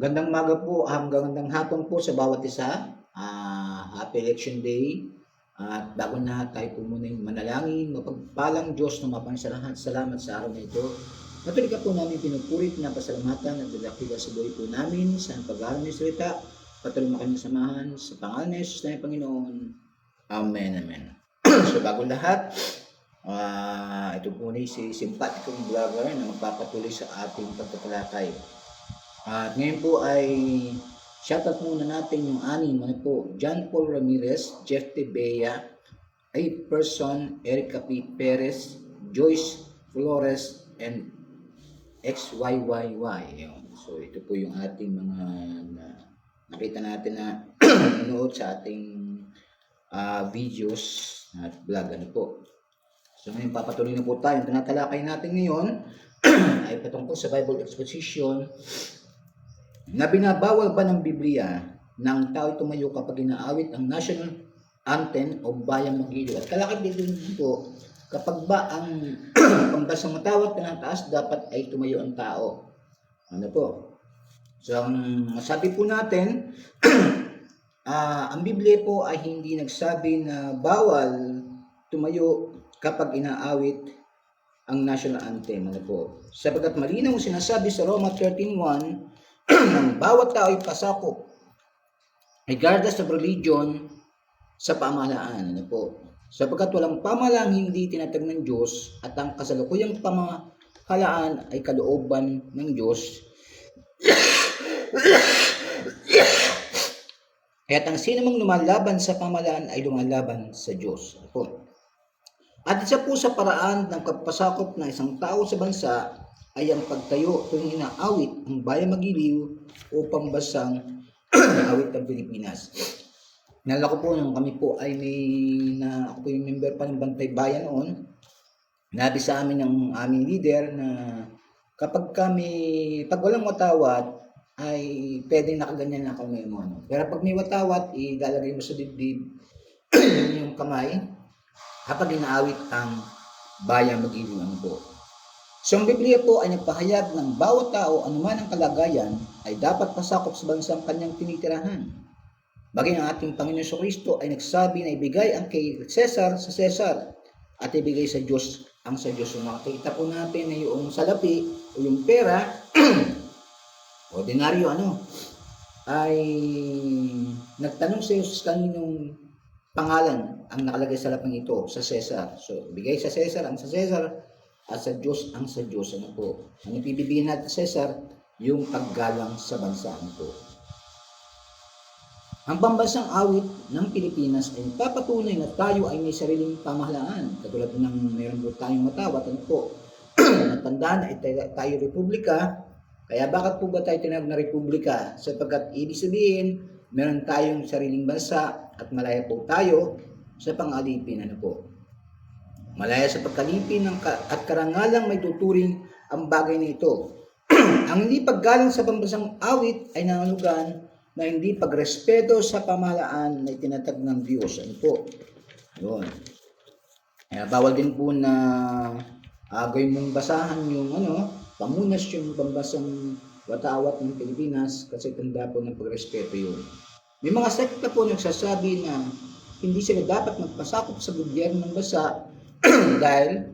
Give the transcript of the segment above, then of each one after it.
Gandang maga po, hanggang gandang hapon po sa bawat isa. Ah, happy election day. At bago na tayo po muna manalangin, mapagpalang Diyos na mapansalahan. Salamat sa araw na ito. Natuloy ka po namin pinupurit na pasalamatan at dalakila sa buhay po namin sa pag-aaral ng salita. Patuloy mo kami samahan sa pangalan ni Jesus na Panginoon. Amen, amen. so bago lahat, ah ito po ni si simpatikong vlogger na magpapatuloy sa ating pagtatalakay. At ngayon po ay shoutout muna natin yung anim. Ano po? John Paul Ramirez, Jeff Tebea, A. Person, Erica P. Perez, Joyce Flores, and XYYY. So ito po yung ating mga na, nakita natin na nanood sa ating ah, videos at vlog. Ano po? So ngayon papatuloy na po tayo. Ang tinatalakay natin ngayon ay patungkol sa Bible exposition na binabawal ba ng Biblia ang tao tumayo kapag inaawit ang national anthem o bayang magiliw. At kalakad dito po, kapag ba ang pambasang matawat na taas, dapat ay tumayo ang tao. Ano po? So, ang masabi po natin, ah, ang Biblia po ay hindi nagsabi na bawal tumayo kapag inaawit ang national anthem. Ano po? Sapagkat malinaw sinasabi sa Roma 13.1 ng bawat tao ay pasakop regardless of religion sa pamahalaan. Ano po? Sapagkat walang pamahalaan hindi tinatag ng Diyos at ang kasalukuyang pamahalaan ay kalooban ng Diyos. Kaya't ang sino mang lumalaban sa pamahalaan ay lumalaban sa Diyos. Ano po? At isa po sa paraan ng kapasakop ng isang tao sa bansa ay ang pagtayo tuwing inaawit ang bayang magiliw o pambasang awit ng Pilipinas. Nalala ko po nung kami po ay may na ako po yung member pa ng Bantay Bayan noon. Nabi sa amin ng aming leader na kapag kami, pag walang watawat, ay pwedeng nakaganyan na kami mo. Ano. Pero pag may watawat, ilalagay mo sa dibdib yung kamay kapag inaawit ang bayang magiliw ano po. So ang Biblia po ay nagpahayag ng bawat tao anuman ang kalagayan ay dapat pasakop sa bansang kanyang tinitirahan. Bagay ang ating Panginoon sa Kristo ay nagsabi na ibigay ang kay Cesar sa Cesar at ibigay sa Diyos ang sa Diyos. So makikita po natin na yung salapi o yung pera, ordinaryo ano, ay nagtanong sa Jesus kaninong pangalan ang nakalagay sa lapang ito sa Cesar. So ibigay sa Cesar ang sa Cesar at sa Diyos ang sa Diyos. Ano po? Ang ipibigay natin sa Cesar, yung paggalang sa bansa. Ano po? Ang pambansang awit ng Pilipinas ay papatunay na tayo ay may sariling pamahalaan. Katulad ng meron po tayong matawat. Ano po? Natandaan tayo, tayo republika. Kaya bakit po ba tayo tinawag na republika? Sapagkat ibig sabihin, meron tayong sariling bansa at malaya po tayo sa pangalipin. Ano po? Malaya sa pagkalipin ng ka- at karangalang may tuturing ang bagay na ito. ang hindi paggalang sa pambansang awit ay nangangulugan na hindi pagrespeto sa pamahalaan na itinatag ng Diyos. Ano po? Yun. Kaya bawal din po na agay mong basahan yung ano, pamunas yung pambansang watawat ng Pilipinas kasi tanda po ng pagrespeto yun. May mga sekta po nagsasabi na hindi sila dapat magpasakop sa gobyerno ng bansa dahil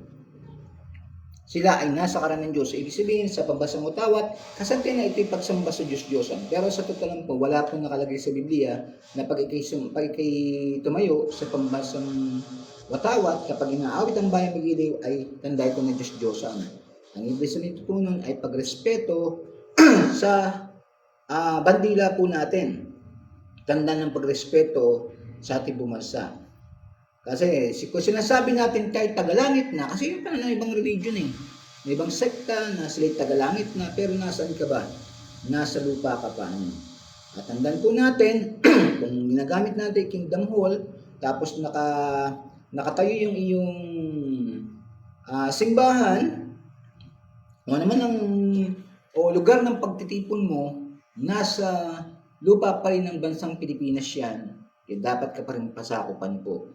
sila ay nasa karan ng Diyos. Ibig sabihin, sa pambasang utawat, kasanti na ito'y pagsamba sa Diyos-Diyosan. Pero sa totoo lang po, wala pong nakalagay sa Biblia na pag ikay, pag ikay tumayo sa pambasang watawat, kapag inaawit ang bayang magiliw, ay tanda ito ng Diyos-Diyosan. Ang ibig sabihin po nun ay pagrespeto sa ah, bandila po natin. Tanda ng pagrespeto sa ating bumarsa. Kasi si- kung sinasabi natin kahit tagalangit na, kasi yun pala ng ibang religion eh. May ibang sekta na sila'y tagalangit na, pero nasaan ka ba? Nasa lupa ka pa. At tandaan po natin, kung ginagamit natin Kingdom Hall, tapos naka, nakatayo yung iyong ah, simbahan, kung ano naman ang o lugar ng pagtitipon mo, nasa lupa pa rin ng bansang Pilipinas yan, eh, dapat ka pa rin pasakupan po.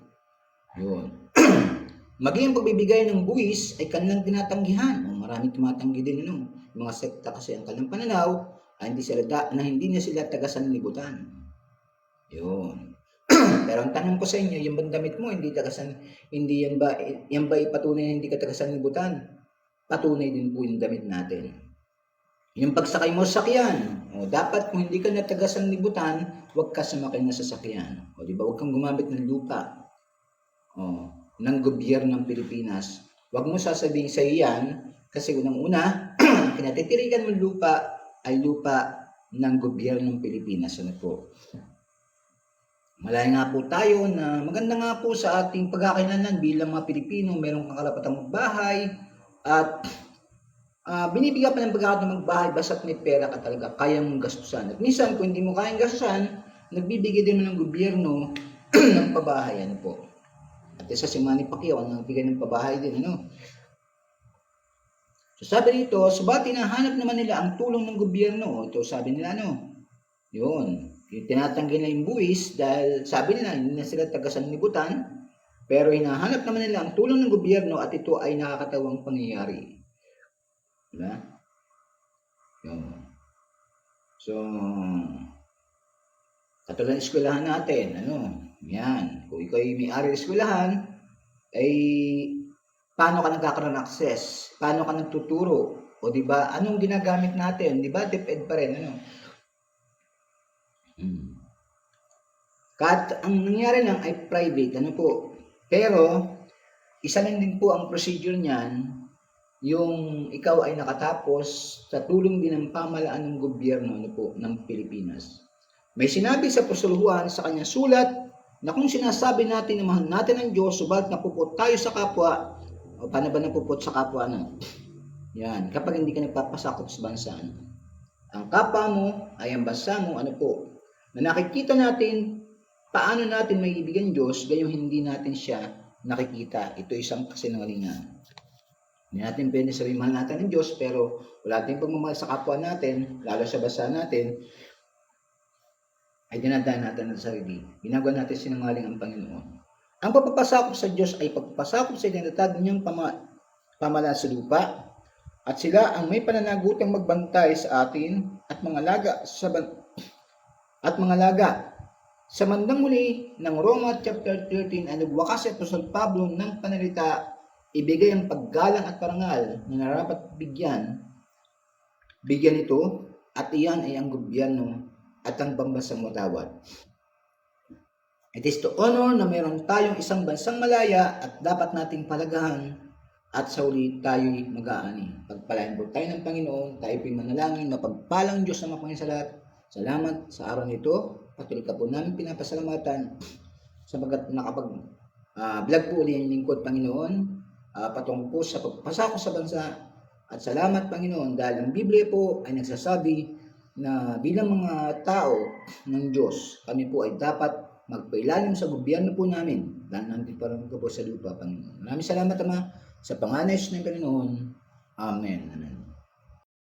Yun. Maging pagbibigay ng buwis ay kanilang tinatanggihan. O, marami tumatanggi din ano. Mga sekta kasi ang kanilang pananaw ah, hindi sila da, na hindi na sila taga sanlibutan. Yun. Pero ang tanong ko sa inyo, yung bang damit mo hindi taga san, hindi yan ba yan ba ipatunay na hindi ka taga sanlibutan? Patunay din po yung damit natin. Yung pagsakay mo sa sakyan, o, dapat kung hindi ka na taga sanlibutan, huwag ka sumakay na sa sakyan. O, di ba? Huwag kang gumamit ng lupa. O, ng gobyerno ng Pilipinas. Huwag mo sasabihin sa iyan kasi unang-una, kinatitirikan mo lupa ay lupa ng gobyerno ng Pilipinas. Ano po? Malaya nga po tayo na maganda nga po sa ating pagkakailanlan bilang mga Pilipino, meron kang karapatang magbahay at ah, binibigyan pa ng pagkakataon magbahay basta't may pera ka talaga, kaya mong gastusan. At minsan, kung hindi mo kayang gastusan, nagbibigay din mo ng gobyerno ng pabahay. Ano po? Isa si Manny Pacquiao ang nagbigay ng pabahay din. Ano? So sabi dito, subat hinahanap naman nila ang tulong ng gobyerno. Ito sabi nila ano, yun, yung tinatanggi na yung buwis dahil sabi nila hindi na sila taga sanlibutan, pero hinahanap naman nila ang tulong ng gobyerno at ito ay nakakatawang pangyayari. Diba? Yun. So, katulad ng eskwelahan natin, ano, yan, kung ikaw ay may-ari eskwelahan, ay paano ka nagkakaroon ng access? Paano ka nagtuturo? O di ba, anong ginagamit natin? Di ba, DepEd pa rin, ano? Hmm. Kahit ang nangyari lang ay private, ano po. Pero, isa lang din po ang procedure niyan, yung ikaw ay nakatapos sa tulong din ng pamalaan ng gobyerno ano po, ng Pilipinas. May sinabi sa Pusuluhan sa kanyang sulat na kung sinasabi natin na mahal natin ang Diyos, subalit napupot tayo sa kapwa, o paano ba napupot sa kapwa na? Yan, kapag hindi ka nagpapasakop sa bansa, ano? ang kapwa mo ay ang bansa mo, ano po, na nakikita natin paano natin may ibigay Diyos, gayong hindi natin siya nakikita. Ito isang kasinungalingan. Hindi natin pwede sabihin mahal natin ng Diyos, pero wala tayong pagmamahal sa kapwa natin, lalo sa bansa natin, ay dinadaan natin ang sarili. Ginagawa natin sinungaling ang Panginoon. Ang pagpapasakop sa Diyos ay pagpapasakop sa itinatag niyang pama, pamalaan sa lupa, at sila ang may pananagutang magbantay sa atin at mga laga sa ban- at mga laga. Sa mandang muli ng Roma chapter 13 ay nagwakas si Apostol Pablo ng panalita, ibigay ang paggalang at parangal na narapat bigyan. Bigyan ito at iyan ay ang gobyerno at ang pambansang matawad. It is to honor na meron tayong isang bansang malaya at dapat nating palagahan at sa uli tayo'y mag-aani. Pagpalain po tayo ng Panginoon, tayo po'y manalangin, mapagpalang Diyos na mapangin sa lahat. Salamat sa araw nito. Patuloy ka po namin pinapasalamatan sapagkat nakapag ah, vlog po uli ang lingkod Panginoon ah, patungo po sa pagpasako sa bansa at salamat Panginoon dahil ang Biblia po ay nagsasabi na bilang mga tao ng Diyos, kami po ay dapat magpailalim sa gobyerno po namin dahil nandito pa rin po sa lupa, Panginoon. Maraming salamat, Ama, sa panganay ng Panginoon. Amen. Amen.